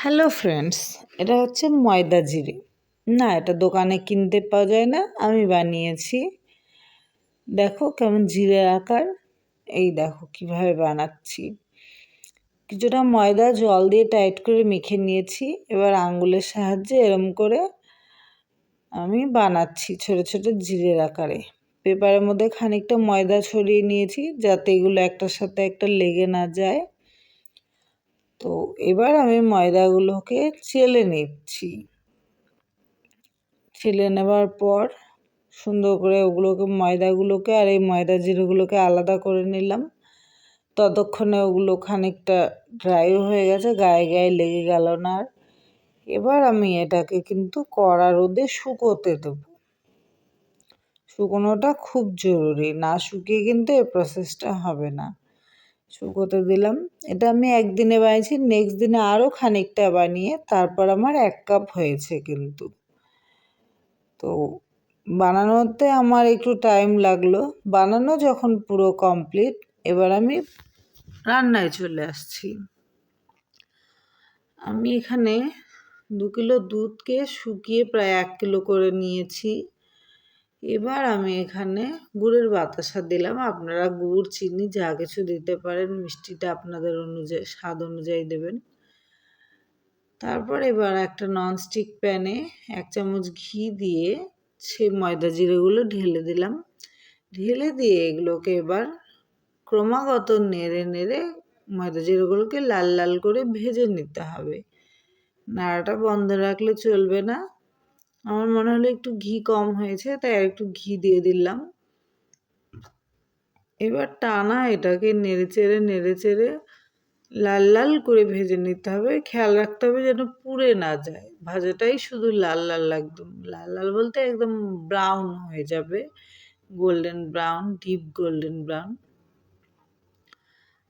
Hello friends এটা হচ্ছে ময়দা জিরে। না, এটা দোকানে কিনতে পাওয়া যায় না। আমি বানিয়েছি। দেখো কেমন জিরে আকার। এই দেখো কীভাবে বানাচ্ছি। কিছুটা ময়দা জল দিয়ে টাইট করে মেখে নিয়েছি। এবার আঙ্গুলের সাহায্যে এরম করে আমি বানাচ্ছি ছোট ছোট জিরের আকারে। পেপারের মধ্যে খানিকটা ময়দা ছড়িয়ে নিয়েছি যাতে এগুলো একটার সাথে একটা লেগে না যায়। তো এবার আমি ময়দাগুলোকে চেলে নিচ্ছি। চেলে নেবার পর সুন্দর করে ওগুলোকে, ময়দাগুলোকে আর এই ময়দা জিরেগুলোকে আলাদা করে নিলাম। ততক্ষণে ওগুলো খানিকটা ড্রাইও হয়ে গেছে, গায়ে গায়ে লেগে গেল না আর। এবার আমি এটাকে কিন্তু কড়া রোদে শুকোতে দেব। শুকোনোটা খুব জরুরি, না শুকিয়ে কিন্তু এই প্রসেসটা হবে না। শুকোতে দিলাম। এটা আমি একদিনে বানিয়েছি নেক্সট দিনে আরও খানিকটা বানিয়ে তারপর আমার এক কাপ হয়েছে কিন্তু। তো বানানোতে আমার একটু টাইম লাগল। বানানো যখন পুরো কমপ্লিট এবার আমি রান্নায় চলে আসছি। আমি এখানে দু কিলো দুধকে শুকিয়ে প্রায় এক কিলো করে নিয়েছি। এবার আমি এখানে গুড়ের বাতাসা দিলাম। আপনারা গুড়, চিনি, যা কিছু দিতে পারেন, মিষ্টিটা আপনাদের অনুযায়ী স্বাদ অনুযায়ী দেবেন। তারপর এবার একটা ননস্টিক প্যানে এক চামচ ঘি দিয়ে সে ময়দা জিরেগুলো ঢেলে দিলাম। ঢেলে দিয়ে এগুলোকে এবার ক্রমাগত নেড়ে নেড়ে ময়দা জিরেগুলোকে লাল লাল করে ভেজে নিতে হবে। নাড়াটা বন্ধ রাখলে চলবে না। আমার মনে হলো একটু ঘি কম হয়েছে, তাই একটু ঘি দিয়ে দিলাম। এবার টানা এটাকে নেড়ে চেড়ে নেড়ে চেড়ে লাল লাল করে ভেজে নিতে হবে। খেয়াল রাখতে হবে যেন পুড়ে না যায়। ভাজাটাই শুধু লাল লাল একদম লাল লাল বলতে একদম ব্রাউন হয়ে যাবে। Golden brown, deep golden brown.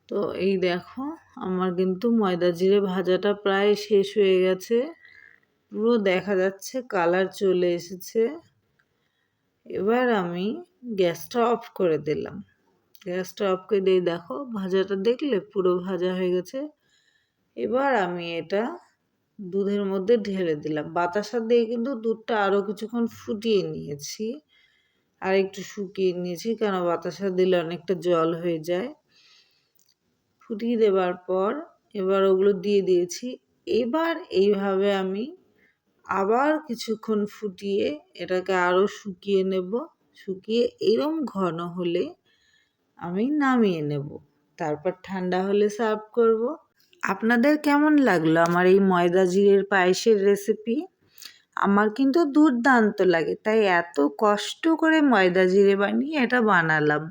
তো এই দেখো, আমার কিন্তু ময়দা জিরে ভাজাটা প্রায় শেষ হয়ে গেছে। পুরো দেখা যাচ্ছে কালার চলে এসেছে। এবার আমি গ্যাসটা অফ করে দিলাম। গ্যাসটা অফ করে দিয়ে দেখো, ভাজাটা দেখলে পুরো ভাজা হয়ে গেছে। এবার আমি এটা দুধের মধ্যে ঢেলে দিলাম। বাতাসা দিয়ে কিন্তু দুধটা আরও কিছুক্ষণ ফুটিয়ে নিয়েছি আর একটু শুকিয়ে নিয়েছি, কেন বাতাসা দিলে অনেকটা জল হয়ে যায়। ফুটিয়ে দেবার পর এবার ওগুলো দিয়ে দিয়েছি। এবার এইভাবে আমি আবার কিছুক্ষণ ফুটিয়ে এটাকে আরও শুকিয়ে নেব। শুকিয়ে এরম ঘন হলে আমি নামিয়ে নেব। তারপর ঠান্ডা হলে সার্ভ করব। আপনাদের কেমন লাগল আমার এই ময়দা জিরের পায়েসের রেসিপি? আমার কিন্তু দুর্দান্ত লাগে, তাই এত কষ্ট করে ময়দা জিরে বানিয়ে এটা বানালাম।